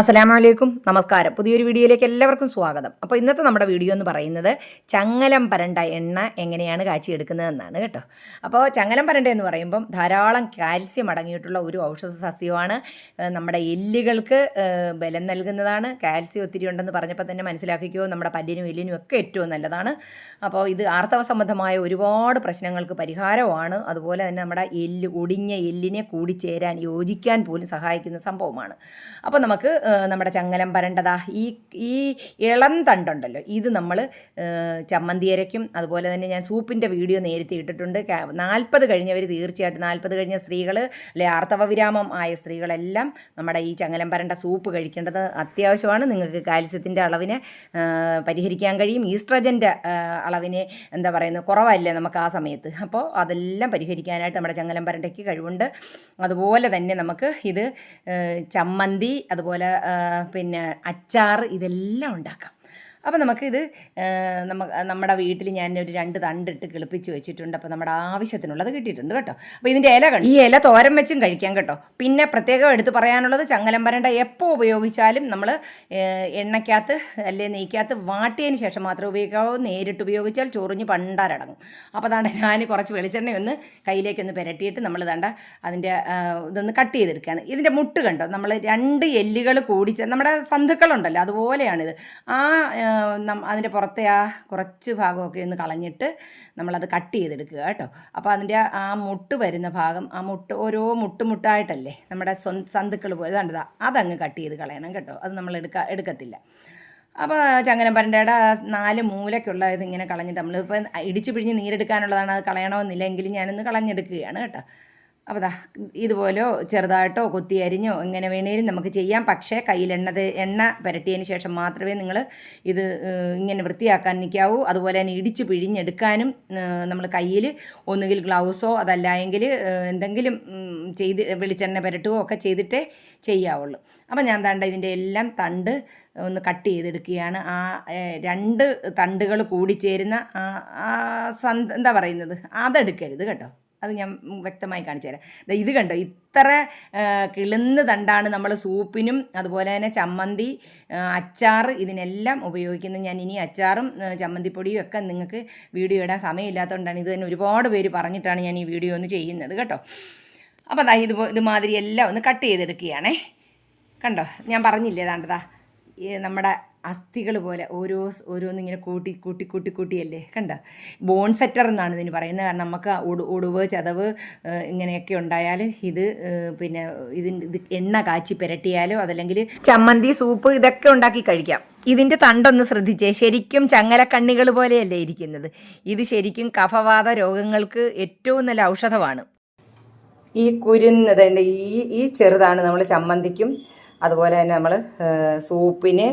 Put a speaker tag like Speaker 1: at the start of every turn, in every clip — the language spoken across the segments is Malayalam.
Speaker 1: അസ്സലാമലൈക്കും. നമസ്കാരം. പുതിയൊരു വീഡിയോയിലേക്ക് എല്ലാവർക്കും സ്വാഗതം. അപ്പോൾ ഇന്നത്തെ നമ്മുടെ വീഡിയോ എന്ന് പറയുന്നത് ചങ്ങലം പരണ്ട എണ്ണ എങ്ങനെയാണ് കാച്ചിയെടുക്കുന്നതെന്നാണ് കേട്ടോ. അപ്പോൾ ചങ്ങലം പരണ്ട എന്ന് പറയുമ്പം ധാരാളം കാൽസ്യം അടങ്ങിയിട്ടുള്ള ഒരു ഔഷധ സസ്യമാണ്. നമ്മുടെ എല്ലുകൾക്ക് ബലം നൽകുന്നതാണ്. കാൽസ്യം ഒത്തിരി ഉണ്ടെന്ന് പറഞ്ഞപ്പോൾ തന്നെ മനസ്സിലാക്കിക്കോ നമ്മുടെ പല്ലിനും എല്ലിനും ഒക്കെ ഏറ്റവും നല്ലതാണ്. അപ്പോൾ ഇത് ആർത്തവ സംബന്ധമായ ഒരുപാട് പ്രശ്നങ്ങൾക്ക് പരിഹാരമാണ്. അതുപോലെ തന്നെ നമ്മുടെ എല്ല് ഒടിഞ്ഞ എല്ലിനെ കൂടിച്ചേരാൻ യോജിക്കാൻ പോലും സഹായിക്കുന്ന സംഭവമാണ്. അപ്പോൾ നമുക്ക് നമ്മുടെ ചങ്ങലം പരണ്ടതാ ഈ ഈ ഇളം തണ്ടുണ്ടല്ലോ ഇത് നമ്മൾ ചമ്മന്തി അരയ്ക്കും. അതുപോലെ തന്നെ ഞാൻ സൂപ്പിന്റെ വീഡിയോ നേരത്തെ ഇട്ടിട്ടുണ്ട്. നാൽപ്പത് കഴിഞ്ഞവർ തീർച്ചയായിട്ടും നാൽപ്പത് കഴിഞ്ഞ സ്ത്രീകൾ അല്ലെ ആർത്തവ വിരാമം ആയ സ്ത്രീകളെല്ലാം നമ്മുടെ ഈ ചങ്ങലം പരണ്ട സൂപ്പ് കഴിക്കേണ്ടത് അത്യാവശ്യമാണ്. നിങ്ങൾക്ക് കാൽസ്യത്തിന്റെ അളവിനെ പരിഹരിക്കാൻ കഴിയും. ഈസ്ട്രജന്റെ അളവിനെ എന്താ പറയുന്നത് കുറവല്ലേ നമുക്ക് ആ സമയത്ത്. അപ്പോൾ അതെല്ലാം പരിഹരിക്കാനായിട്ട് നമ്മുടെ ചങ്ങലം പരണ്ടയ്ക്ക് കഴിവുണ്ട്. അതുപോലെ തന്നെ നമുക്ക് ഇത് ചമ്മന്തി അതുപോലെ പിന്നെ അച്ചാർ ഇതെല്ലാം ഉണ്ടാക്കാം. അപ്പോൾ നമുക്കിത് ഇത് നമുക്ക് നമ്മുടെ വീട്ടിൽ ഞാൻ ഒരു രണ്ട് തണ്ടിട്ട് കിളിപ്പിച്ച് വെച്ചിട്ടുണ്ട്. അപ്പോൾ നമ്മുടെ ആവശ്യത്തിനുള്ളത് കിട്ടിയിട്ടുണ്ട് കേട്ടോ. അപ്പോൾ ഇതിന്റെ ഇല കണ്ടു. ഈ ഇല തോരൻ വെച്ചും കഴിക്കാം കേട്ടോ. പിന്നെ പ്രത്യേകം എടുത്ത് പറയാനുള്ളത് ചങ്ങലം പരണ്ട എപ്പോൾ ഉപയോഗിച്ചാലും നമ്മൾ എണ്ണയ്ക്കകത്ത് അല്ലെ നെയ്ക്കകത്ത് വാട്ടിയതിന് ശേഷം മാത്രമേ ഉപയോഗിക്കാവൂ. നേരിട്ട് ഉപയോഗിച്ചാൽ ചൊറിഞ്ഞ് പണ്ടാരടങ്ങും. അപ്പോൾ അതാണ്ട് ഞാൻ കുറച്ച് വെളിച്ചെണ്ണ ഒന്ന് കയ്യിലേക്കൊന്ന് പുരട്ടിയിട്ട് നമ്മൾ തണ്ട അതിന്റെ ഇതൊന്ന് കട്ട് ചെയ്തെടുക്കുകയാണ് ഇതിന്റെ മുട്ട് കണ്ടോ? നമ്മൾ രണ്ട് എല്ലുകൾ കൂടിച്ച് നമ്മുടെ സന്ധുക്കളുണ്ടല്ലോ അതുപോലെയാണിത്. ആ അതിന്റെ പുറത്തെ ആ കുറച്ച് ഭാഗമൊക്കെ ഒന്ന് കളഞ്ഞിട്ട് നമ്മളത് കട്ട് ചെയ്തെടുക്കുക കേട്ടോ. അപ്പോൾ അതിന്റെ ആ മുട്ട് വരുന്ന ഭാഗം ആ മുട്ട് ഓരോ മുട്ട് മുട്ടായിട്ടല്ലേ നമ്മുടെ സന്തുക്കൾ പോയി. കണ്ടതാ അതങ്ങ് കട്ട് ചെയ്ത് കളയണം കേട്ടോ. അത് നമ്മൾ എടുക്ക എടുക്കത്തില്ല. അപ്പോൾ ചങ്ങനപ്പരണ്ടയുടെ ആ നാല് മൂലയ്ക്കുള്ള ഇതിങ്ങനെ കളഞ്ഞിട്ട് നമ്മളിപ്പോൾ ഇടിച്ചു പിഴിഞ്ഞ് നീരെടുക്കാനുള്ളതാണ് അത് കളയണമെന്നില്ല എങ്കിലും ഞാനൊന്ന് കളഞ്ഞെടുക്കുകയാണ് കേട്ടോ. അപ്പോൾ ദാ ഇതുപോലോ ചെറുതായിട്ടോ കൊത്തി അരിഞ്ഞോ എങ്ങനെ വേണേലും നമുക്ക് ചെയ്യാം. പക്ഷേ കയ്യിൽ എണ്ണ എണ്ണ പുരട്ടിയതിന് ശേഷം മാത്രമേ നിങ്ങൾ ഇത് ഇങ്ങനെ വൃത്തിയാക്കാൻ നിൽക്കാവൂ. അതുപോലെ തന്നെ ഇടിച്ച് പിഴിഞ്ഞെടുക്കാനും നമ്മൾ കയ്യിൽ ഒന്നുകിൽ ഗ്ലൗസോ അതല്ലായെങ്കിൽ എന്തെങ്കിലും ചെയ്ത് വെളിച്ചെണ്ണ പുരട്ടുകയോ ഒക്കെ ചെയ്തിട്ടേ ചെയ്യാവുള്ളൂ. അപ്പോൾ ഞാൻ തണ്ട ഇതിന്റെ എല്ലാം തണ്ട് ഒന്ന് കട്ട് ചെയ്തെടുക്കുകയാണ്. ആ രണ്ട് തണ്ടുകൾ കൂടിച്ചേരുന്ന ആ സന്ത എന്താ പറയുന്നത്? അതെടുക്കരുത് കേട്ടോ. അത് ഞാൻ വ്യക്തമായി കാണിച്ചു തരാം. ഇത് കണ്ടോ? ഇത്ര കിളുന്ന തണ്ടാണ് നമ്മൾ സൂപ്പിനും അതുപോലെ തന്നെ ചമ്മന്തി അച്ചാർ ഇതിനെല്ലാം ഉപയോഗിക്കുന്നത്. ഞാൻ ഇനി അച്ചാറും ചമ്മന്തിപ്പൊടിയും ഒക്കെ നിങ്ങൾക്ക് വീഡിയോ ഇടാൻ സമയമില്ലാത്തതുകൊണ്ടാണ് ഇത് തന്നെ ഒരുപാട് പേര് പറഞ്ഞിട്ടാണ് ഞാൻ ഈ വീഡിയോ ഒന്ന് ചെയ്യുന്നത് കേട്ടോ. അപ്പോൾ ദാ ഇത് ഇതുമാതിരി എല്ലാം ഒന്ന് കട്ട് ചെയ്തെടുക്കുകയാണേ. കണ്ടോ? ഞാൻ പറഞ്ഞില്ലേ താണ്ടതാ നമ്മുടെ അസ്ഥികൾ പോലെ ഓരോ ഓരോന്നിങ്ങനെ കൂട്ടി കൂട്ടി കൂട്ടി കൂട്ടിയല്ലേ? കണ്ട? ബോൺ സെറ്റർ എന്നാണ് ഇതിന് പറയുന്നത്. കാരണം നമുക്ക് ഒടു ഒടുവ് ചതവ് ഇങ്ങനെയൊക്കെ ഉണ്ടായാൽ ഇത് പിന്നെ ഇതിന് ഇത് എണ്ണ കാച്ചി പുരട്ടിയാലോ അതല്ലെങ്കിൽ ചമ്മന്തി സൂപ്പ് ഇതൊക്കെ ഉണ്ടാക്കി കഴിക്കാം. ഇതിന്റെ തണ്ടൊന്ന് ശ്രദ്ധിച്ചേ. ശരിക്കും ചങ്ങലക്കണ്ണികൾ പോലെയല്ലേ ഇരിക്കുന്നത്. ഇത് ശരിക്കും കഫവാത രോഗങ്ങൾക്ക് ഏറ്റവും നല്ല ഔഷധമാണ്. ഈ കുരുന്നത് ഈ ഈ ചെറുതാണ് നമ്മൾ ചമ്മന്തിക്കും അതുപോലെ തന്നെ നമ്മൾ സൂപ്പിന്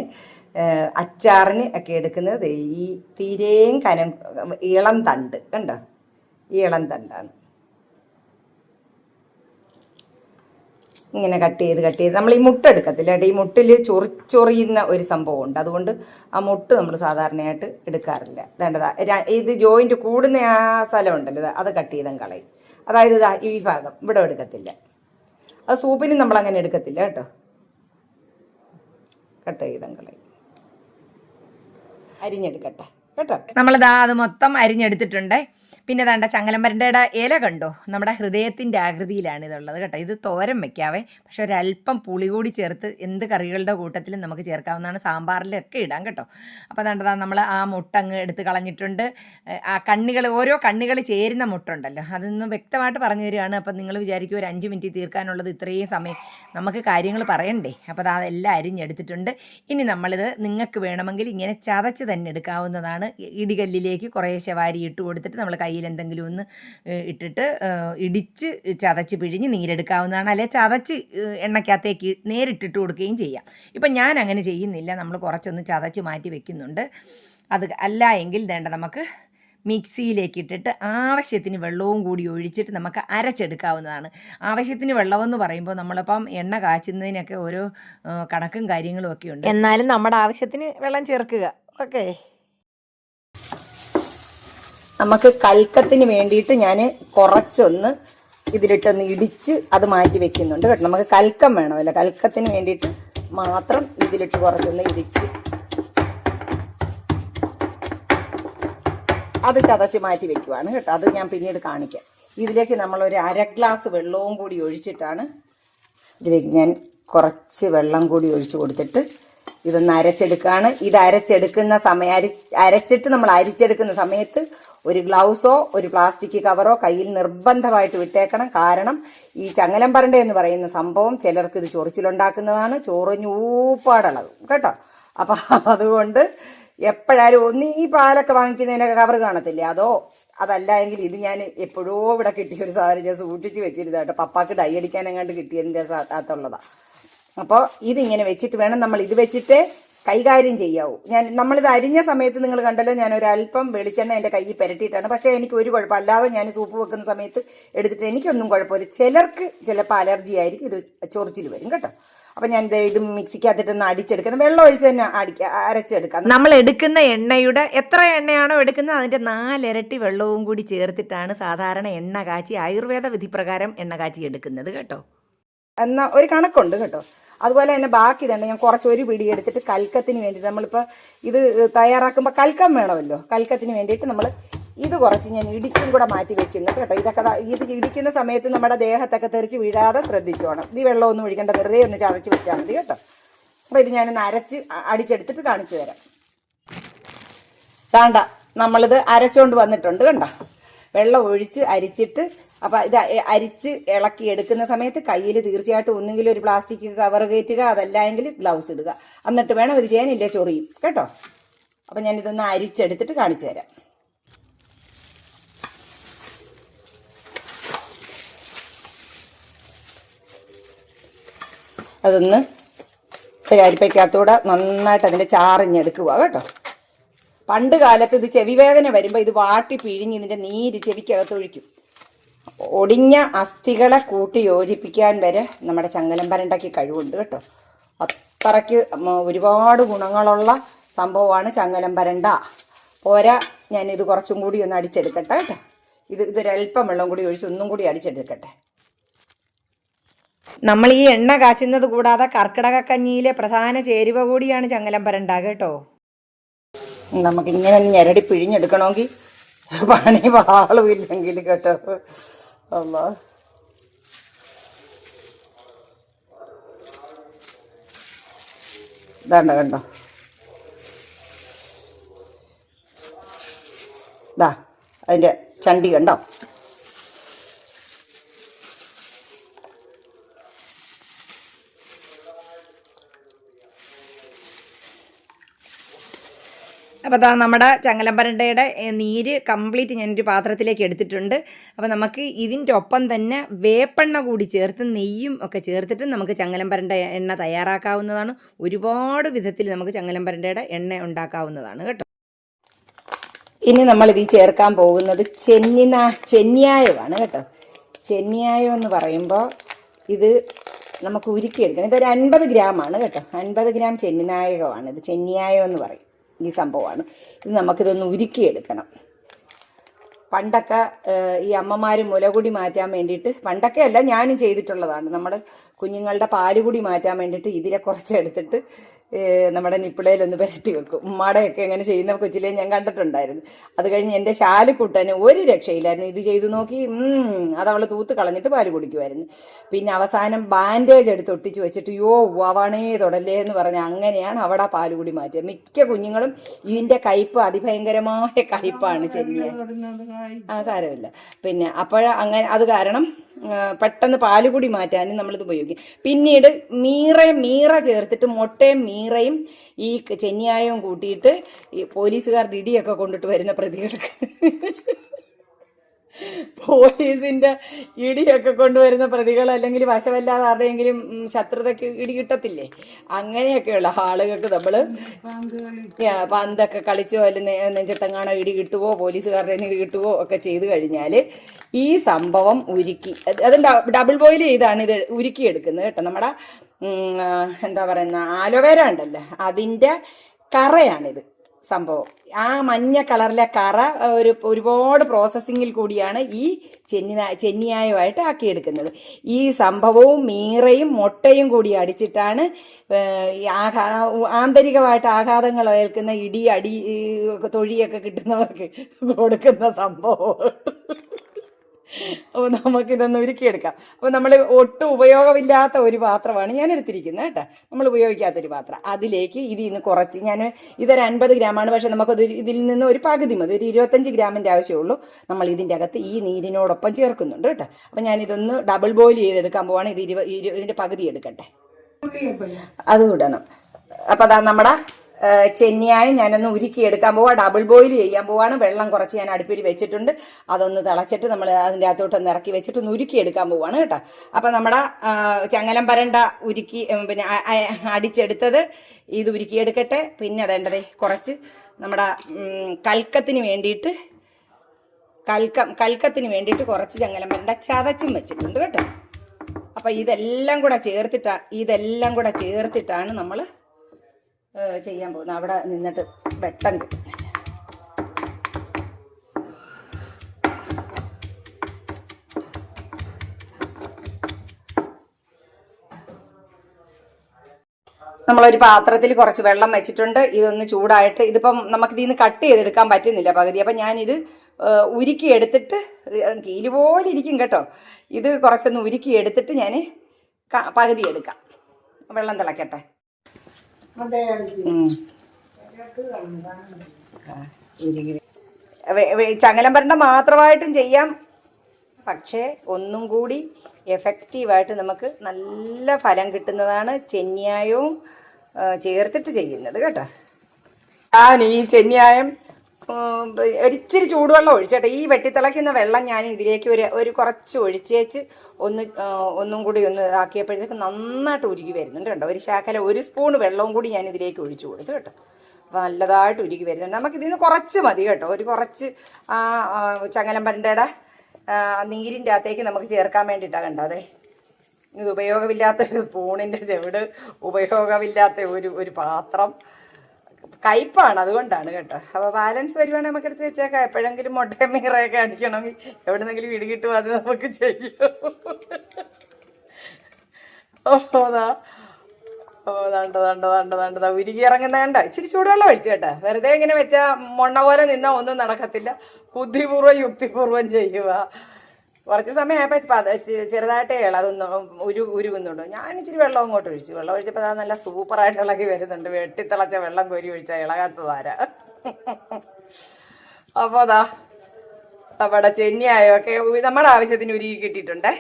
Speaker 1: അച്ചാറിന് ഒക്കെ എടുക്കുന്നത് ഈ തീരെയും കനം ഇളം തണ്ട് കണ്ടോ? ഈ ഇളം തണ്ടാണ്. ഇങ്ങനെ കട്ട് ചെയ്ത് കട്ട് ചെയ്ത്. നമ്മൾ ഈ മുട്ട എടുക്കത്തില്ല? കേട്ടോ ഈ മുട്ടിൽ ചൊറിച്ചൊറിയുന്ന ഒരു സംഭവമുണ്ട്. അതുകൊണ്ട് ആ മുട്ട് നമ്മൾ സാധാരണയായിട്ട് എടുക്കാറില്ല. വേണ്ടതാ ഇത് ജോയിന്റ് കൂടുന്ന ആ സ്ഥലം ഉണ്ടല്ലോ അത് കട്ട് ചെയ്തും കളയും. അതായത് ഇതാ ഈ ഭാഗം. ഇവിടെ എടുക്കത്തില്ല. അത് സൂപ്പിനും നമ്മൾ അങ്ങനെ എടുക്കത്തില്ല കേട്ടോ? കട്ട് ചെയ്തും കളയും. അരിഞ്ഞെടുക്കട്ടെ. കേട്ടോ? നമ്മളിതാ അത് മൊത്തം അരിഞ്ഞെടുത്തിട്ടുണ്ട്. പിന്നെ ദാണ്ട ചങ്ങലമരന്റെ ഇല കണ്ടോ? നമ്മുടെ ഹൃദയത്തിന്റെ ആകൃതിയിലാണ് ഇതുള്ളത് കേട്ടോ. ഇത് തോരൻ വെക്കാവേ. പക്ഷെ ഒരല്പം പുളി കൂടി ചേർത്ത് എന്ത് കറികളുടെ കൂട്ടത്തിലും നമുക്ക് ചേർക്കാവുന്നതാണ്. സാമ്പാറിലൊക്കെ ഇടാം കേട്ടോ. അപ്പോൾ ദാണ്ടതാ നമ്മൾ ആ മുട്ട അങ്ങ് എടുത്ത് കളഞ്ഞിട്ടുണ്ട്. ആ കണ്ണികൾ ഓരോ കണ്ണികൾ ചേരുന്ന മുട്ട ഉണ്ടല്ലോ അതൊന്ന് വ്യക്തമായിട്ട് പറഞ്ഞു തരികയാണ്. അപ്പം നിങ്ങൾ വിചാരിക്കും ഒരു അഞ്ച് മിനിറ്റ് തീർക്കാനുള്ളത് ഇത്രയും സമയം. നമുക്ക് കാര്യങ്ങൾ പറയണ്ടേ? അപ്പോൾ അത് അതെല്ലാം അരിഞ്ഞെടുത്തിട്ടുണ്ട്. ഇനി നമ്മളിത് നിങ്ങൾക്ക് വേണമെങ്കിൽ ഇങ്ങനെ ചതച്ച് തന്നെ എടുക്കാവുന്നതാണ്. ഇടികല്ലിലേക്ക് കുറേശ്ശെ വാരി ഇട്ട് കൊടുത്തിട്ട് നമ്മൾ കയ്യിൽ എന്തെങ്കിലും ഒന്ന് ഇട്ടിട്ട് ഇടിച്ച് ചതച്ച് പിഴിഞ്ഞ് നീരെടുക്കാവുന്നതാണ്. അല്ലെ ചതച്ച് എണ്ണയ്ക്കകത്തേക്ക് നേരിട്ടിട്ട് കൊടുക്കുകയും ചെയ്യാം. ഇപ്പം ഞാൻ അങ്ങനെ ചെയ്യുന്നില്ല. നമ്മൾ കുറച്ചൊന്ന് ചതച്ച് മാറ്റി വെക്കുന്നുണ്ട്. അത് അല്ല എങ്കിൽ വേണ്ട നമുക്ക് മിക്സിയിലേക്ക് ഇട്ടിട്ട് ആവശ്യത്തിന് വെള്ളവും കൂടി ഒഴിച്ചിട്ട് നമുക്ക് അരച്ചെടുക്കാവുന്നതാണ്. ആവശ്യത്തിന് വെള്ളമെന്ന് പറയുമ്പോൾ നമ്മളിപ്പം എണ്ണ കാച്ചുന്നതിനൊക്കെ ഓരോ കണക്കും കാര്യങ്ങളും ഒക്കെ ഉണ്ട്. എന്നാലും നമ്മുടെ ആവശ്യത്തിന് വെള്ളം ചേർക്കുക. ഓക്കെ. നമുക്ക് കൽക്കത്തിന് വേണ്ടിയിട്ട് ഞാൻ കുറച്ചൊന്ന് ഇതിലിട്ടൊന്ന് ഇടിച്ച് അത് മാറ്റി വെക്കുന്നുണ്ട് കേട്ടോ. നമുക്ക് കൽക്കം വേണമല്ലോ. കൽക്കത്തിന് വേണ്ടിയിട്ട് മാത്രം ഇതിലിട്ട് കുറച്ചൊന്ന് ഇടിച്ച് അത് ചതച്ച് മാറ്റി വെക്കുവാണ് കേട്ടോ. അത് ഞാൻ പിന്നീട് കാണിക്കാം. ഇതിലേക്ക് നമ്മൾ ഒരു അര ഗ്ലാസ് വെള്ളവും കൂടി ഒഴിച്ചിട്ടാണ് ഇതിലേക്ക് ഞാൻ കുറച്ച് വെള്ളം കൂടി ഒഴിച്ചു കൊടുത്തിട്ട് ഇതൊന്ന് അരച്ചെടുക്കുകയാണ് ഇത് അരച്ചെടുക്കുന്ന സമയം അരി അരച്ചിട്ട് നമ്മൾ അരിച്ചെടുക്കുന്ന സമയത്ത് ഒരു ഗ്ലൗസോ ഒരു പ്ലാസ്റ്റിക് കവറോ കയ്യിൽ നിർബന്ധമായിട്ട് വിട്ടേക്കണം. കാരണം ഈ ചങ്ങലം പറണ്ടേ എന്ന് പറയുന്ന സംഭവം ചിലർക്ക് ഇത് ചൊറിച്ചിലുണ്ടാക്കുന്നതാണ്. ചൊറിഞ്ഞൂപ്പാടളകും കേട്ടോ? അപ്പം അതുകൊണ്ട് എപ്പോഴായാലും ഒന്ന് ഈ പാലൊക്കെ വാങ്ങിക്കുന്നതിനൊക്കെ കവർ കാണത്തില്ലേ? അതോ അതല്ല എങ്കിൽ ഇത് ഞാൻ എപ്പോഴോ ഇവിടെ കിട്ടിയ ഒരു സാധനം ഞാൻ സൂക്ഷിച്ച് വെച്ചിരുന്നു കേട്ടോ. പപ്പാക്ക് ഡൈ അടിക്കാൻ എങ്ങാണ്ട് കിട്ടിയതിന്റെ അകത്തുള്ളതാണ് അപ്പോൾ ഇതിങ്ങനെ വെച്ചിട്ട് വേണം നമ്മൾ ഇത് വെച്ചിട്ട് കൈകാര്യം ചെയ്യാവൂ. ഞാൻ നമ്മളിത് അരിഞ്ഞ സമയത്ത് നിങ്ങൾ കണ്ടല്ലോ ഞാൻ ഒരു അല്പം വെളിച്ചെണ്ണ എന്റെ കയ്യിൽ പുരട്ടിയിട്ടാണ്. പക്ഷേ എനിക്ക് ഒരു കുഴപ്പം അല്ലാതെ ഞാൻ സൂപ്പ് വെക്കുന്ന സമയത്ത് എടുത്തിട്ട് എനിക്കൊന്നും കുഴപ്പമില്ല. ചിലർക്ക് ചിലപ്പോൾ അലർജി ആയിരിക്കും ഇത് ചൊറിച്ചിൽ വരും കേട്ടോ. അപ്പം ഞാൻ ഇത് മിക്സിക്കകത്തിട്ടൊന്ന് അടിച്ചെടുക്കണം വെള്ളം ഒഴിച്ച് തന്നെ അടിക്കുക അരച്ചെടുക്കാം.
Speaker 2: നമ്മൾ എടുക്കുന്ന എണ്ണയുടെ എത്ര എണ്ണയാണോ എടുക്കുന്നത് അതിന്റെ നാലിരട്ടി വെള്ളവും കൂടി ചേർത്തിട്ടാണ് സാധാരണ എണ്ണ കാച്ചി ആയുർവേദ വിധിപ്രകാരം എണ്ണ കാച്ചി എടുക്കുന്നത് കേട്ടോ.
Speaker 1: എന്നാൽ ഒരു കണക്കുണ്ട് കേട്ടോ. അതുപോലെ തന്നെ ബാക്കി തന്നെ ഞാൻ കുറച്ച് ഒരു പിടി എടുത്തിട്ട് കൽക്കത്തിന് വേണ്ടിയിട്ട് നമ്മളിപ്പോൾ ഇത് തയ്യാറാക്കുമ്പോൾ കൽക്കം വേണമല്ലോ. കൽക്കത്തിന് വേണ്ടിയിട്ട് നമ്മൾ ഇത് കുറച്ച് ഞാൻ ഇടിച്ചും കൂടെ മാറ്റി വെക്കുന്നു കേട്ടോ. ഇതൊക്കെ ഇത് ഇടിക്കുന്ന സമയത്ത് നമ്മുടെ ദേഹത്തൊക്കെ തെറിച്ച് വീഴാതെ ശ്രദ്ധിച്ചോണം ഈ വെള്ളമൊന്നും ഒഴിക്കേണ്ട വെറുതെ ഒന്ന് ചതച്ച് വെച്ചാൽ മതി കേട്ടോ. അപ്പോൾ ഇത് ഞാനൊന്ന് അരച്ച് അടിച്ചെടുത്തിട്ട് കാണിച്ചു തരാം. താണ്ട നമ്മളിത് അരച്ചുകൊണ്ട് വന്നിട്ടുണ്ട് കണ്ട? വെള്ളം ഒഴിച്ച് അരിച്ചിട്ട് അപ്പം ഇത് അരിച്ച് ഇളക്കി എടുക്കുന്ന സമയത്ത് കയ്യിൽ തീർച്ചയായിട്ടും ഒന്നുകിലും ഒരു പ്ലാസ്റ്റിക് കവർ കയറ്റുക അതല്ല എങ്കിൽ ഗ്ലൗസ് ഇടുക. എന്നിട്ട് വേണം ഇത് ചെയ്യാൻ ഇല്ലേ ചൊറിയും. കേട്ടോ? അപ്പം ഞാനിതൊന്ന് അരിച്ചെടുത്തിട്ട് കാണിച്ചു തരാം. അതൊന്ന് അരിപ്പയ്ക്കകത്തൂടെ നന്നായിട്ട് അതിന്റെ ചാറിഞ്ഞെടുക്കുക കേട്ടോ. പണ്ട് കാലത്ത് ഇത് ചെവി വേദന വരുമ്പോൾ ഇത് വാട്ടി പിഴിഞ്ഞ് ഇതിന്റെ നീര് ചെവിക്കകത്ത് ഒഴിക്കും ഒടിഞ്ഞ അസ്ഥികളെ കൂട്ടി യോജിപ്പിക്കാൻ വരെ നമ്മുടെ ചങ്ങലം കഴിവുണ്ട് കേട്ടോ. അത്രയ്ക്ക് ഒരുപാട് ഗുണങ്ങളുള്ള സംഭവമാണ് ചങ്ങലം പരണ്ട ഞാൻ ഇത് കുറച്ചും കൂടി ഒന്ന് അടിച്ചെടുക്കട്ടെ കേട്ടോ. ഇത് ഇതൊരല്പം വെള്ളം കൂടി ഒഴിച്ച് ഒന്നും കൂടി അടിച്ചെടുക്കട്ടെ.
Speaker 2: നമ്മൾ ഈ എണ്ണ കാച്ചുന്നത് കൂടാതെ കർക്കിടക കഞ്ഞിയിലെ പ്രധാന ചേരുവ കൂടിയാണ് ചങ്ങലം പരണ്ട കേട്ടോ.
Speaker 1: നമുക്കിങ്ങനെ ഞെരടി പിഴിഞ്ഞെടുക്കണമെങ്കിൽ പണി വാളും ഇല്ലെങ്കിൽ കേട്ടോ. അല്ലാ ഇതാണ്ട കണ്ടോ ദാ അതിന്റെ ചണ്ടി കണ്ടോ
Speaker 2: അപ്പോൾ അതാ നമ്മുടെ ചങ്ങലമ്പരണ്ടയുടെ നീര് കംപ്ലീറ്റ് ഞാനൊരു പാത്രത്തിലേക്ക് എടുത്തിട്ടുണ്ട്. അപ്പോൾ നമുക്ക് ഇതിന്റെ ഒപ്പം തന്നെ വേപ്പെണ്ണ കൂടി ചേർത്ത് നെയ്യും ഒക്കെ ചേർത്തിട്ട് നമുക്ക് ചങ്ങലമ്പരണ്ട എണ്ണ തയ്യാറാക്കാവുന്നതാണ്. ഒരുപാട് വിധത്തിൽ നമുക്ക് ചങ്ങലമ്പരണ്ടയുടെ എണ്ണ ഉണ്ടാക്കാവുന്നതാണ് കേട്ടോ.
Speaker 1: ഇനി നമ്മളിത് ചേർക്കാൻ പോകുന്നത് ചെന്നിന ചെന്നിയായമാണ് കേട്ടോ. ചെന്നിയായം എന്ന് പറയുമ്പോൾ ഇത് നമുക്ക് ഉരുക്കിയെടുക്കണം. ഇതൊരു അൻപത് ഗ്രാമാണ് കേട്ടോ. അൻപത് ഗ്രാം ചെന്നിനായകമാണ് ഇത്. ചെന്നിയായം എന്ന് പറയും. ഈ സംഭവമാണ്. ഇത് നമുക്കിതൊന്ന് ഉരുക്കിയെടുക്കണം. പണ്ടൊക്കെ ഈ അമ്മമാർ മുലകുടി മാറ്റാൻ വേണ്ടിയിട്ട് പണ്ടൊക്കെ അല്ല ഞാനും ചെയ്തിട്ടുള്ളതാണ്. നമ്മുടെ കുഞ്ഞുങ്ങളുടെ പാലുകുടി മാറ്റാൻ വേണ്ടിയിട്ട് ഇതിലെ കുറച്ച് എടുത്തിട്ട് ഏഹ്, നമ്മുടെ നിപ്പിളയിലൊന്ന് പരട്ടി വെക്കും. ഉമ്മാടെയൊക്കെ എങ്ങനെ ചെയ്യുന്ന കൊച്ചിലെ ഞാൻ കണ്ടിട്ടുണ്ടായിരുന്നു. അത് കഴിഞ്ഞ് എന്റെ ശാലുക്കുട്ടന് ഒരു രക്ഷയില്ലായിരുന്നു. ഇത് ചെയ്തു നോക്കി അത് അവൾ തൂത്ത് കളഞ്ഞിട്ട് പാൽ കുടിക്കുമായിരുന്നു പിന്നെ അവസാനം ബാൻഡേജ് എടുത്ത് ഒട്ടിച്ച് വെച്ചിട്ട് യോ അവണേ തുടല്ലേ എന്ന് പറഞ്ഞ് അങ്ങനെയാണ് അവിടെ പാൽ കൂടി മാറ്റിയത് മിക്ക കുഞ്ഞുങ്ങളും ഇതിന്റെ കയ്പ്പ് അതിഭയങ്കരമായ കയ്പ്പാണ് ചെന്നിയ. ആ സാരമില്ല. പിന്നെ അപ്പോഴ അങ്ങനെ അത് കാരണം ആ, പാൽ കൂടി മാറ്റാനും നമ്മളിത് ഉപയോഗിക്കും. പിന്നീട് മീറയും മീറ ചേർത്തിട്ട് മുട്ടയും മീറയും ഈ ചെന്നിയായവും കൂട്ടിയിട്ട് ഈ പോലീസുകാരുടെ ഇടിയൊക്കെ കൊണ്ടിട്ട് വരുന്ന പ്രതികൾക്ക്. പോലീസിന്റെ ഇടിയൊക്കെ കൊണ്ടുവരുന്ന പ്രതികൾ അല്ലെങ്കിൽ വശമല്ലാതെ ആരുടെയെങ്കിലും ശത്രുതയ്ക്ക് ഇടി കിട്ടത്തില്ലേ? അങ്ങനെയൊക്കെയുള്ള ആളുകൾക്ക് നമ്മൾ പന്തൊക്കെ കളിച്ചോ അല്ലെങ്കിൽ നെഞ്ചത്തെങ്ങാണോ ഇടി കിട്ടുവോ പോലീസുകാരുടെ ഇടി കിട്ടുവോ ഒക്കെ ചെയ്തു കഴിഞ്ഞാൽ ഈ സംഭവം ഉരുക്കി അത് ഡബിൾ ബോയിൽ ചെയ്താണ് ഇത് ഉരുക്കിയെടുക്കുന്നത് കേട്ടോ. നമ്മുടെ എന്താ പറയുന്ന ആലോവേര ഉണ്ടല്ലോ? അതിന്റെ കറയാണിത്. സംഭവം. ആ മഞ്ഞ കളറിലെ കറ ഒരു ഒരുപാട് പ്രോസസ്സിങ്ങിൽ കൂടിയാണ് ഈ ചെന്നി ചെന്നിയായമായിട്ട് ആക്കിയെടുക്കുന്നത്. ഈ സംഭവവും മീറയും മുട്ടയും കൂടി അടിച്ചിട്ടാണ് ആഘാ ആന്തരികമായിട്ട് ആഘാതങ്ങൾ ഏൽക്കുന്ന ഇടി അടി തൊഴിയൊക്കെ കിട്ടുന്നവർക്ക് കൊടുക്കുന്ന സംഭവം. അപ്പോൾ നമുക്കിതൊന്ന് ഒരുക്കിയെടുക്കാം അപ്പോൾ നമ്മൾ ഒട്ടും ഉപയോഗമില്ലാത്ത ഒരു പാത്രമാണ് ഞാൻ എടുത്തിരിക്കുന്നത് കേട്ടോ നമ്മൾ ഉപയോഗിക്കാത്തൊരു പാത്രം. അതിലേക്ക് ഇതിൽ നിന്ന് കുറച്ച് ഞാൻ ഇതൊരു അൻപത് ഗ്രാമാണ്. പക്ഷേ നമുക്കത് ഇതിൽ നിന്ന് ഒരു പകുതി മതി. ഒരു ഇരുപത്തഞ്ച് ഗ്രാമിന്റെ ആവശ്യമുള്ളൂ. നമ്മൾ ഇതിന്റെ അകത്ത് ഈ നീരിനോടൊപ്പം ചേർക്കുന്നുണ്ട് കേട്ടോ. അപ്പോൾ ഞാനിതൊന്ന് ഡബിൾ ബോയിൽ ചെയ്തെടുക്കാൻ പോവാണ്. ഇത് ഇരുപത് ഇതിന്റെ പകുതി എടുക്കട്ടെ. അതുകൂടണം അപ്പോൾ അതാ നമ്മുടെ ചെന്നിയായ ഞാനൊന്ന് ഉരുക്കിയെടുക്കാൻ പോവാ. ഡബിൾ ബോയിൽ ചെയ്യാൻ പോവാണ്. വെള്ളം കുറച്ച് ഞാൻ അടുപ്പിൽ വെച്ചിട്ടുണ്ട്. അതൊന്ന് തിളച്ചിട്ട് നമ്മൾ അതിന്റെ അകത്തോട്ടൊന്ന് ഇറക്കി വെച്ചിട്ട് ഒന്ന് ഉരുക്കിയെടുക്കാൻ പോവാണ് കേട്ടോ. അപ്പം നമ്മുടെ ചങ്ങലം പരണ്ട ഉരുക്കി പിന്നെ അടിച്ചെടുത്തത് ഇത് ഉരുക്കിയെടുക്കട്ടെ. പിന്നെ അതേണ്ടതേ കുറച്ച് നമ്മുടെ കൽക്കത്തിന് വേണ്ടിയിട്ട് കൽക്കം കൽക്കത്തിന് വേണ്ടിയിട്ട് കുറച്ച് ചങ്ങലം പരണ്ട ചതച്ചും വെച്ചിട്ടുണ്ട് കേട്ടോ. അപ്പം ഇതെല്ലാം കൂടെ ചേർത്തിട്ടാണ് ഇതെല്ലാം കൂടെ ചേർത്തിട്ടാണ് നമ്മൾ ചെയ്യാൻ പോകുന്നത് അവിടെ നിന്നിട്ട് വെട്ടം നമ്മളൊരു പാത്രത്തിൽ കുറച്ച് വെള്ളം വെച്ചിട്ടുണ്ട്. ഇതൊന്ന് ചൂടായിട്ട് ഇതിപ്പം നമുക്ക് ഇതിൽ നിന്ന് കട്ട് ചെയ്തെടുക്കാൻ പറ്റുന്നില്ല പകുതി. അപ്പം ഞാനിത് ഉരുക്കി എടുത്തിട്ട് കീൽ പോലെ ഇരിക്കും കേട്ടോ. ഇത് കുറച്ചൊന്ന് ഉരുക്കി എടുത്തിട്ട് ഞാൻ പകുതി എടുക്കാം. വെള്ളം തിളക്കട്ടെ. വെ- മാത്രമായിട്ടും ചെയ്യാം. പക്ഷേ ഒന്നും കൂടി എഫക്റ്റീവായിട്ട് നമുക്ക് നല്ല ഫലം കിട്ടുന്നതാണ് ചെന്നിയായവും ചേർത്തിട്ട് ചെയ്യുന്നത് കേട്ടോ. ഞാൻ ഈ ചെന്നിയായം ഒരിച്ചിരി ചൂടുവെള്ളം ഒഴിച്ചേട്ടെ. ഈ വെട്ടിത്തിളയ്ക്കുന്ന വെള്ളം ഞാൻ ഇതിലേക്ക് ഒരു ഒരു കുറച്ച് ഒഴിച്ചേച്ച് ഒന്ന് ഒന്നും കൂടി ഒന്ന് ആക്കിയപ്പോഴത്തേക്ക് നന്നായിട്ട് ഉരുകി വരുന്നുണ്ട് കേട്ടോ. ഒരു ശാഖല ഒരു സ്പൂൺ വെള്ളവും കൂടി ഞാൻ ഇതിലേക്ക് ഒഴിച്ചു കൊടുത്തു കേട്ടോ. നല്ലതായിട്ട് ഉരുകി വരുന്നുണ്ട്. നമുക്ക് ഇതിൽ നിന്ന് കുറച്ച് മതി കേട്ടോ. ഒരു കുറച്ച് ആ ചങ്ങലമ്പരണ്ടയുടെ നീരിന്റെ അകത്തേക്ക് നമുക്ക് ചേർക്കാൻ വേണ്ടിയിട്ടാണ് കണ്ടോ അതെ. ഇത് ഉപയോഗമില്ലാത്തൊരു സ്പൂണിന്റെ ചെവിട് ഉപയോഗമില്ലാത്ത ഒരു ഒരു പാത്രം. കയ്പാണ് അതുകൊണ്ടാണ് കേട്ടോ. അപ്പോൾ ബാലൻസ് വരുവാണെങ്കിൽ നമുക്ക് എടുത്ത് വെച്ചേക്കാം. എപ്പോഴെങ്കിലും മുട്ടയും മീറയൊക്കെ അടിക്കണമെങ്കിൽ എവിടെന്നെങ്കിലും വീട് കിട്ടുമോ അത് നമുക്ക് ചെയ്യും. ഓ അതാ ഓ ദാണ്ട ദാണ്ട ദാണ്ട ദാണ്ട ദാ. ഉരുകി ഇറങ്ങുന്ന കണ്ട? ഇച്ചിരി ചൂടുവെള്ളം ഒഴിച്ചു കേട്ടാ. വെറുതെ ഇങ്ങനെ വെച്ചാ മൊണ്ണ പോലെ നിന്നാ ഒന്നും നടക്കത്തില്ല. ബുദ്ധിപൂർവം യുക്തിപൂർവം ചെയ്യുക കുറച്ച് സമയമായപ്പോൾ ചെറുതായിട്ടേ ഇളകുന്നു ഉരു ഉരുകുന്നുണ്ട്. ഞാൻ ഇച്ചിരി വെള്ളം അങ്ങോട്ട് ഒഴിച്ചു. വെള്ളം ഒഴിച്ചപ്പോൾ അത് നല്ല സൂപ്പറായിട്ട് ഇളകി വരുന്നുണ്ട്. വെട്ടിത്തിളച്ച വെള്ളം കോരി ഒഴിച്ചാൽ ഇളകാത്തതാരാ അപ്പോൾ അതാ നമ്മുടെ ചെന്നിയായൊക്കെ നമ്മുടെ ആവശ്യത്തിന് ഉരുകി കിട്ടിയിട്ടുണ്ടേ.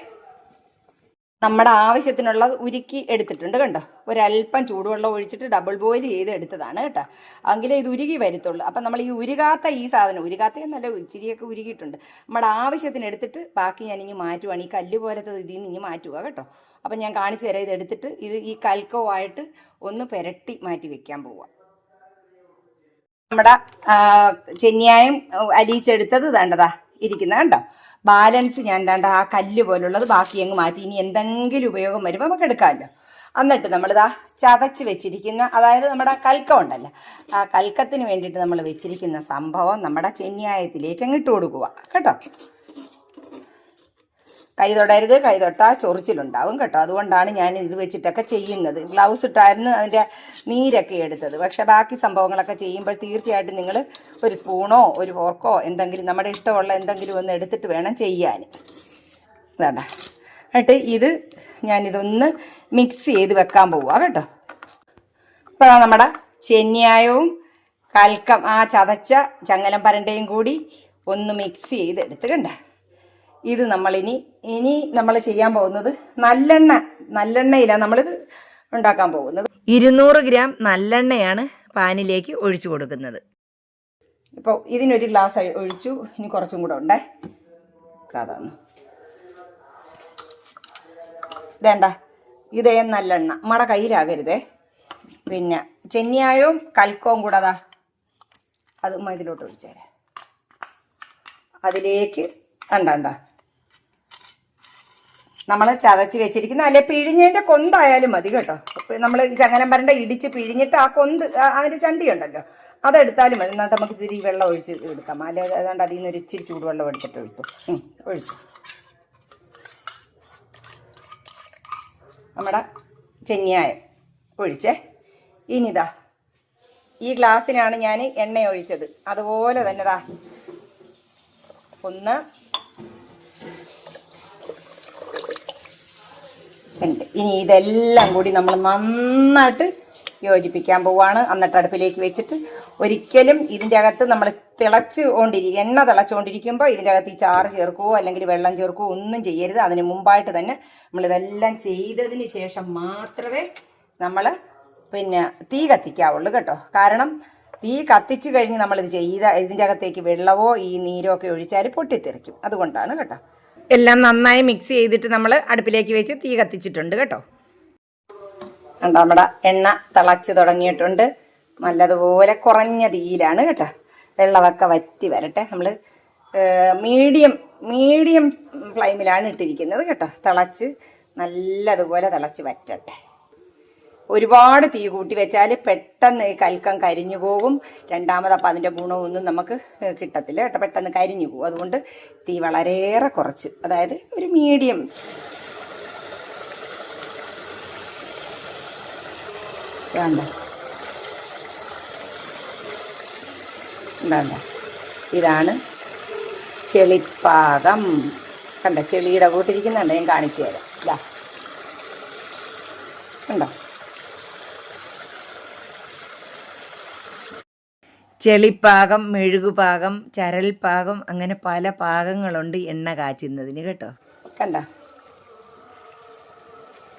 Speaker 1: നമ്മുടെ ആവശ്യത്തിനുള്ള ഉരുക്കി എടുത്തിട്ടുണ്ട് കണ്ടോ? ഒരല്പം ചൂടുവെള്ളം ഒഴിച്ചിട്ട് ഡബിൾ ബോയിൽ ചെയ്ത് എടുത്തതാണ് കേട്ടോ. എങ്കിലേ ഇത് ഉരുകി വരത്തുള്ളൂ. അപ്പം നമ്മൾ ഈ ഉരുകാത്ത ഈ സാധനം ഉരുകാത്ത നല്ല ഇച്ചിരിയൊക്കെ ഉരുകിയിട്ടുണ്ട്. നമ്മുടെ ആവശ്യത്തിന് എടുത്തിട്ട് ബാക്കി ഞാൻ ഇനി മാറ്റുവാണ്. ഈ കല്ല് പോലത്തെ ഇതിൽ നിന്ന് ഇനി മാറ്റുക കേട്ടോ. അപ്പം ഞാൻ കാണിച്ചു തരാം ഇത് എടുത്തിട്ട് ഇത് ഈ കൽക്കവുമായിട്ട് ഒന്ന് പുരട്ടി മാറ്റി വെക്കാൻ പോവാം. നമ്മുടെ ചെന്നിയായും അലിയിച്ചെടുത്തത് വേണ്ടതാ ഇരിക്കുന്ന കണ്ടോ? ബാലൻസ് ഞാൻ എന്താണ്ട് ആ കല്ല് പോലുള്ളത് ബാക്കി അങ്ങ് മാറ്റി. ഇനി എന്തെങ്കിലും ഉപയോഗം വരുമ്പോൾ നമുക്ക് എടുക്കാമല്ലോ. എന്നിട്ട് നമ്മളിതാ ചതച്ച് വെച്ചിരിക്കുന്ന അതായത് നമ്മുടെ കൽക്കം ഉണ്ടല്ലോ ആ കൽക്കത്തിന് വേണ്ടിയിട്ട് നമ്മൾ വെച്ചിരിക്കുന്ന സംഭവം നമ്മുടെ ചെന്നിയായത്തിലേക്ക് അങ്ങ് ഇട്ട് കൊടുക്കുക. കേട്ടോ? കൈ തൊടരുത് കൈ തൊട്ടാൽ ചൊറിച്ചിലുണ്ടാവും കേട്ടോ. അതുകൊണ്ടാണ് ഞാൻ ഇത് വെച്ചിട്ടൊക്കെ ചെയ്യുന്നത്. ഗ്ലൗസ് ഇട്ടായിരുന്നു അതിന്റെ നീരൊക്കെ എടുത്തത്. പക്ഷേ ബാക്കി സംഭവങ്ങളൊക്കെ ചെയ്യുമ്പോൾ തീർച്ചയായിട്ടും നിങ്ങൾ ഒരു സ്പൂണോ ഒരു ഫോർക്കോ എന്തെങ്കിലും നമ്മുടെ ഇഷ്ടമുള്ള എന്തെങ്കിലും ഒന്ന് എടുത്തിട്ട് വേണം ചെയ്യാൻ. ഇതാണ്ട. എന്നിട്ട് ഇത് ഞാനിതൊന്ന് മിക്സ് ചെയ്ത് വെക്കാൻ പോവുക കേട്ടോ. ഇപ്പോൾ നമ്മുടെ ചെന്നിയായവും കൽക്കം ആ ചതച്ച ചങ്ങലം പരണ്ടയും കൂടി ഒന്ന് മിക്സ് ചെയ്ത് എടുത്ത് കണ്ട. ഇത് നമ്മളിനി ഇനി നമ്മൾ ചെയ്യാൻ പോകുന്നത് നല്ലെണ്ണ നല്ലെണ്ണയിലാണ് നമ്മളിത് ഉണ്ടാക്കാൻ പോകുന്നത്.
Speaker 3: ഇരുന്നൂറ് ഗ്രാം നല്ലെണ്ണയാണ് പാനിലേക്ക് ഒഴിച്ചു കൊടുക്കുന്നത്.
Speaker 1: ഇപ്പോൾ ഇതിനൊരു ഗ്ലാസ് ഒഴി- ഒഴിച്ചു ഇനി കുറച്ചും കൂടെ ഉണ്ടേ. അതാണ്. വേണ്ട ഇതേ നല്ലെണ്ണ. നമ്മുടെ കയ്യിലാകരുതേ. പിന്നെ ചെന്നിയായും കൽക്കവും കൂടെ അതാ. അത് ഇതിലോട്ട് ഒഴിച്ചേരാം. അതിലേക്ക് കണ്ടണ്ട കണ്ട നമ്മൾ ചതച്ച് വെച്ചിരിക്കുന്ന അല്ലെ പിഴിഞ്ഞതിന്റെ കൊന്തായാലും മതി കേട്ടോ. നമ്മൾ ചങ്ങനം ഇടിച്ച് പിഴിഞ്ഞിട്ട് ആ കൊന്ത് ചണ്ടി ഉണ്ടല്ലോ അതെടുത്താലും മതി. എന്നിട്ട് നമുക്ക് ഇത്തിരി വെള്ളം ഒഴിച്ച് എടുക്കാം. അല്ലെ അതുകൊണ്ട് അതിൽ നിന്ന് ഒരു ഇച്ചിരി ചൂടുവെള്ളം എടുത്തിട്ട് ഒഴിക്കും. ഒഴിച്ച് ഒഴിച്ചു. നമ്മുടെ ചെങ്ങിയായ ഒഴിച്ചേ. ഇനിതാ ഈ ഗ്ലാസ്സിനാണ് ഞാൻ എണ്ണ ഒഴിച്ചത്. അതുപോലെ തന്നെ ദാ ഒന്ന് ഉണ്ട്. ഇനി ഇതെല്ലാം കൂടി നമ്മൾ നന്നായിട്ട് യോജിപ്പിക്കാൻ പോവാണ്. എന്നിട്ട് അടുപ്പിലേക്ക് വെച്ചിട്ട് ഒരിക്കലും ഇതിന്റെ അകത്ത് നമ്മൾ തിളച്ച് കൊണ്ടിരിക്കും എണ്ണ തിളച്ചുകൊണ്ടിരിക്കുമ്പോൾ ഇതിന്റെ അകത്ത് ഈ ചാറ് ചേർക്കുവോ അല്ലെങ്കിൽ വെള്ളം ചേർക്കുവോ ഒന്നും ചെയ്യരുത്. അതിന് മുമ്പായിട്ട് തന്നെ നമ്മളിതെല്ലാം ചെയ്തതിന് ശേഷം മാത്രമേ നമ്മൾ പിന്നെ തീ കത്തിക്കാവുള്ളൂ കേട്ടോ. കാരണം തീ കത്തിച്ചു കഴിഞ്ഞ് നമ്മളിത് ചെയ്ത ഇതിന്റെ അകത്തേക്ക് വെള്ളമോ ഈ നീരോ ഒക്കെ ഒഴിച്ചാൽ പൊട്ടിത്തെറിക്കും. അതുകൊണ്ടാണ് കേട്ടോ.
Speaker 3: എല്ലാം നന്നായി മിക്സ് ചെയ്തിട്ട് നമ്മൾ അടുപ്പിലേക്ക് വെച്ച് തീ കത്തിച്ചിട്ടുണ്ട് കേട്ടോ.
Speaker 1: നമ്മുടെ എണ്ണ തിളച്ച് തുടങ്ങിയിട്ടുണ്ട്. നല്ലതുപോലെ കുറഞ്ഞ തീയിലാണ് കേട്ടോ. വെള്ളമൊക്കെ വറ്റി വരട്ടെ. നമ്മൾ മീഡിയം മീഡിയം ഫ്ലെയിമിലാണ് ഇട്ടിരിക്കുന്നത് കേട്ടോ. തിളച്ച് നല്ലതുപോലെ തിളച്ച് വറ്റട്ടെ. ഒരുപാട് തീ കൂട്ടി വെച്ചാൽ പെട്ടെന്ന് കൽക്കം കരിഞ്ഞു പോകും. രണ്ടാമത് അപ്പം അതിന്റെ ഗുണമൊന്നും നമുക്ക് കിട്ടത്തില്ല കേട്ടോ. പെട്ടെന്ന് കരിഞ്ഞു പോകും. അതുകൊണ്ട് തീ വളരെയേറെ കുറച്ച്. അതായത് ഒരു മീഡിയം. വേണ്ട. വേണ്ട. ഇതാണ് ചെളിപ്പാകം. കണ്ട? ചെളിയുടെ കൂട്ടിരിക്കുന്നുണ്ട്. ഞാൻ കാണിച്ചു തരാം. ഇതാ. കണ്ടോ?
Speaker 3: ചെളിപ്പാകം മെഴുകുപാകം ചരൽപ്പാകം അങ്ങനെ പല പാകങ്ങളുണ്ട് എണ്ണ കാച്ചുന്നതിന് കേട്ടോ.
Speaker 1: കണ്ട?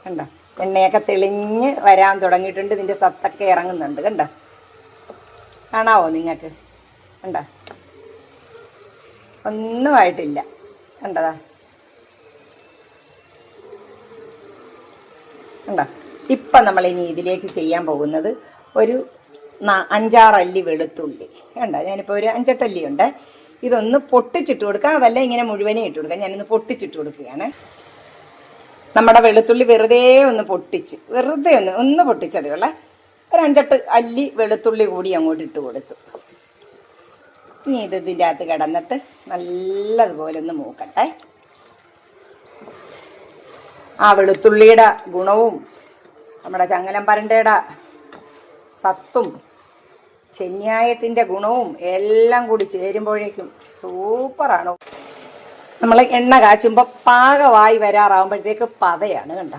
Speaker 1: കണ്ട? എണ്ണയൊക്കെ തെളിഞ്ഞ് വരാൻ തുടങ്ങിയിട്ടുണ്ട്. ഇതിന്റെ സത്തൊക്കെ ഇറങ്ങുന്നുണ്ട്. കണ്ട? കാണാവോ നിങ്ങൾക്ക്? കണ്ട? ഒന്നും ആയിട്ടില്ല. കണ്ടതാ? കണ്ട? ഇപ്പം നമ്മൾ ഇനി ഇതിലേക്ക് ചെയ്യാൻ പോകുന്നത് ഒരു അഞ്ചാറല്ലി വെളുത്തുള്ളി. കണ്ട? ഞാനിപ്പോൾ ഒരു അഞ്ചെട്ടല്ലി ഉണ്ട് ഇതൊന്ന് പൊട്ടിച്ചിട്ട് കൊടുക്കാം. അതല്ല ഇങ്ങനെ മുഴുവനേ ഇട്ട് കൊടുക്കാം. ഞാനിന്ന് പൊട്ടിച്ചിട്ട് കൊടുക്കുകയാണ്. നമ്മുടെ വെളുത്തുള്ളി വെറുതെ ഒന്ന് പൊട്ടിച്ച് വെറുതെ ഒന്ന് ഒന്ന് പൊട്ടിച്ചതേ ഉള്ള. ഒരു അഞ്ചെട്ട് അല്ലി വെളുത്തുള്ളി കൂടി അങ്ങോട്ട് ഇട്ട് കൊടുത്തു. ഇനി ഇത് ഇതിന്റെ അകത്ത് കിടന്നിട്ട് നല്ലതുപോലെ ഒന്ന് മൂക്കട്ടെ. ആ വെളുത്തുള്ളിയുടെ ഗുണവും നമ്മുടെ ചങ്ങലം പരണ്ടയുടെ സത്തും ചെന്യായത്തിന്റെ ഗുണവും എല്ലാം കൂടി ചേരുമ്പോഴേക്കും സൂപ്പറാണ്. നമ്മൾ എണ്ണ കാച്ചുമ്പോൾ പാകമായി വരാറാകുമ്പോഴത്തേക്ക് പതയാണ് കണ്ട.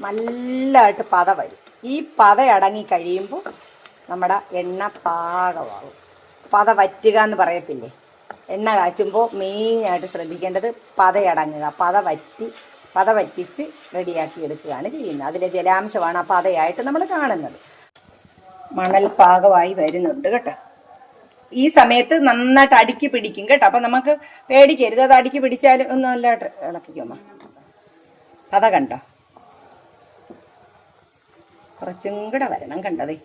Speaker 1: നല്ലതായിട്ട് പത വരും. ഈ പത അടങ്ങി കഴിയുമ്പോൾ നമ്മുടെ എണ്ണ പാകമാകും. പത വറ്റുക എന്ന് പറയത്തില്ലേ? എണ്ണ കാച്ചുമ്പോൾ മെയിനായിട്ട് ശ്രദ്ധിക്കേണ്ടത് പതയടങ്ങുക പത വറ്റി പത വറ്റിച്ച് റെഡിയാക്കി എടുക്കുകയാണ് ചെയ്യുന്നത്. അതിലെ ജലാംശമാണ് ആ പതയായിട്ട് നമ്മൾ കാണുന്നത്. മണൽ പാകമായി വരുന്നുണ്ട് കേട്ടോ. ഈ സമയത്ത് നന്നായിട്ട് അടുക്കി പിടിക്കും കേട്ടോ. അപ്പൊ നമുക്ക് പേടിക്കരുത്. അത് അടുക്കി പിടിച്ചാലും ഒന്ന് നല്ലതായിട്ട് ഇളക്കിക്കോ കഥ കണ്ടോ? കുറച്ചും കൂടെ വരണം കണ്ടതേ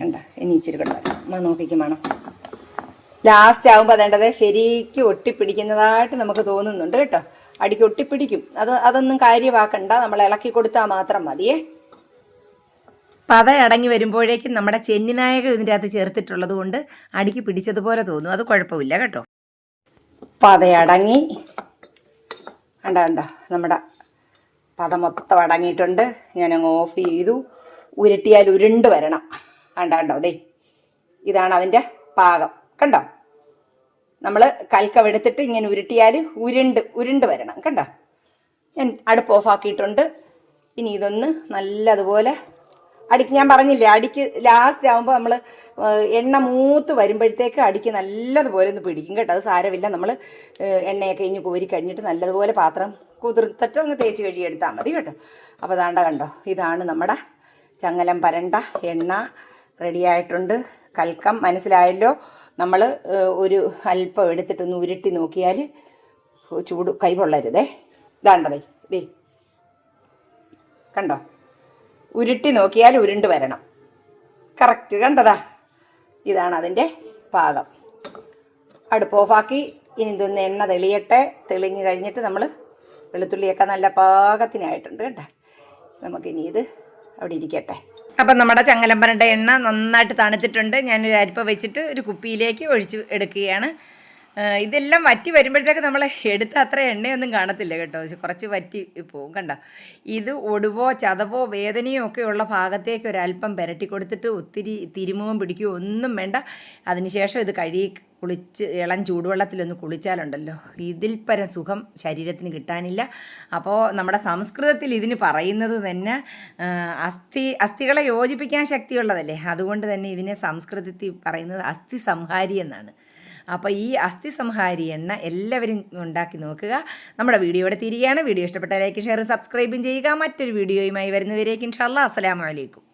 Speaker 1: കണ്ട? ഇനി ഇച്ചിരി കൂടെ വരണം. അമ്മ നോക്കിക്കും വേണം ലാസ്റ്റ് ആകുമ്പോൾ അതേണ്ടത് ശരിക്കും ഒട്ടിപ്പിടിക്കുന്നതായിട്ട് നമുക്ക് തോന്നുന്നുണ്ട് കേട്ടോ. അടിക്ക് ഒട്ടിപ്പിടിക്കും. അത് അതൊന്നും കാര്യമാക്കണ്ട. നമ്മൾ ഇളക്കി കൊടുത്താൽ മാത്രം മതിയേ.
Speaker 3: പത അടങ്ങി വരുമ്പോഴേക്കും നമ്മുടെ ചെന്നിനായകം ഇതിന്റെ അകത്ത് ചേർത്തിട്ടുള്ളത് കൊണ്ട് അടിക്ക് പിടിച്ചതുപോലെ തോന്നും. അത് കുഴപ്പമില്ല കേട്ടോ.
Speaker 1: പതയടങ്ങി കണ്ട കണ്ട? നമ്മുടെ പത മൊത്തം അടങ്ങിയിട്ടുണ്ട്. ഞാനങ്ങ് ഓഫ് ചെയ്തു. ഉരുട്ടിയാൽ ഉരുണ്ട് വരണം. കണ്ട കണ്ടോ? ദേ ഇതാണ് അതിന്റെ പാകം. കണ്ടോ? നമ്മൾ കൽക്കവെടുത്തിട്ട് ഇങ്ങനെ ഉരുട്ടിയാൽ ഉരുണ്ട് ഉരുണ്ട് വരണം. കണ്ടോ? ഞാൻ അടുപ്പ് ഓഫാക്കിയിട്ടുണ്ട് ഇനി ഇതൊന്ന് നല്ലതുപോലെ അടിക്ക് ഞാൻ പറഞ്ഞില്ലേ അടിക്ക് ലാസ്റ്റ് ആകുമ്പോൾ നമ്മൾ എണ്ണ മൂത്ത് വരുമ്പോഴത്തേക്ക് അടിക്ക് നല്ലതുപോലെ ഒന്ന് പിടിക്കും കേട്ടോ. അത് സാരമില്ല. നമ്മൾ എണ്ണയൊക്കെ ഇഞ്ഞ് കോരി കഴിഞ്ഞിട്ട് നല്ലതുപോലെ പാത്രം കുതിർത്തിട്ട് അങ്ങ് തേച്ച് കഴുകിയെടുത്താൽ മതി കേട്ടോ. അപ്പോൾ ദാണ്ട കണ്ടോ ഇതാണ് നമ്മുടെ ചങ്ങലം പരണ്ട എണ്ണ റെഡിയായിട്ടുണ്ട് കൽക്കം മനസ്സിലായല്ലോ? നമ്മൾ ഒരു അല്പം എടുത്തിട്ടൊന്ന് ഉരുട്ടി നോക്കിയാൽ ചൂട് കൈ പൊള്ളരുതേ. ഇതാണ്ടതേ ദേ. കണ്ടോ? ഉരുട്ടി നോക്കിയാൽ ഉരുണ്ട് വരണം. കറക്റ്റ് കണ്ടതാ? ഇതാണ് അതിന്റെ പാകം. അടുപ്പ് ഓഫാക്കി ഇനി ഇതൊന്ന് എണ്ണ തെളിയട്ടെ. തെളിഞ്ഞ് കഴിഞ്ഞിട്ട് നമ്മൾ വെളുത്തുള്ളിയൊക്കെ നല്ല പാകത്തിനായിട്ടുണ്ട് കേട്ടോ. നമുക്കിനി ഇത് അവിടെ ഇരിക്കട്ടെ. അപ്പം നമ്മുടെ ചങ്ങലമ്പരന്റെ എണ്ണ നന്നായിട്ട് തണുത്തിട്ടുണ്ട്. ഞാനൊരു അരിപ്പ വെച്ചിട്ട് ഒരു കുപ്പിയിലേക്ക് ഒഴിച്ച് എടുക്കുകയാണ്. ഇതെല്ലാം വറ്റി വരുമ്പോഴത്തേക്ക് നമ്മൾ എടുത്ത അത്ര എണ്ണയൊന്നും കാണത്തില്ല കേട്ടോ. കുറച്ച് വറ്റി പോവും. കണ്ട? ഇത് ഒടുവോ ചതവോ വേദനയോ ഒക്കെ ഉള്ള ഭാഗത്തേക്ക് ഒരല്പം പുരട്ടി കൊടുത്തിട്ട് ഒത്തിരി തിരുമുഖം പിടിക്കുകയോ ഒന്നും വേണ്ട. അതിനുശേഷം ഇത് കഴുകി കുളിച്ച് ഇളം ചൂടുവെള്ളത്തിലൊന്ന് കുളിച്ചാലുണ്ടല്ലോ. ഇതിൽ പരം സുഖം ശരീരത്തിന് കിട്ടാനില്ല. അപ്പോൾ നമ്മുടെ സംസ്കൃതത്തിൽ ഇതിന് പറയുന്നത് തന്നെ അസ്ഥി അസ്ഥികളെ യോജിപ്പിക്കാൻ ശക്തിയുള്ളതല്ലേ? അതുകൊണ്ട് തന്നെ ഇതിനെ സംസ്കൃതത്തിൽ പറയുന്നത് അസ്ഥി സംഹാരി എന്നാണ്. അപ്പോൾ ഈ അസ്ഥി സംഹാരി എണ്ണ എല്ലാവരും ഉണ്ടാക്കി നോക്കുക. നമ്മുടെ വീഡിയോ ഇവിടെ തിരികെയാണ് വീഡിയോ ഇഷ്ടപ്പെട്ട ലൈക്ക് ഷെയർ സബ്സ്ക്രൈബും ചെയ്യുക. മറ്റൊരു വീഡിയോയുമായി വരുന്നവരേക്കും. ഇൻഷാല്ലാ അസ്സലാമു അലൈക്കും.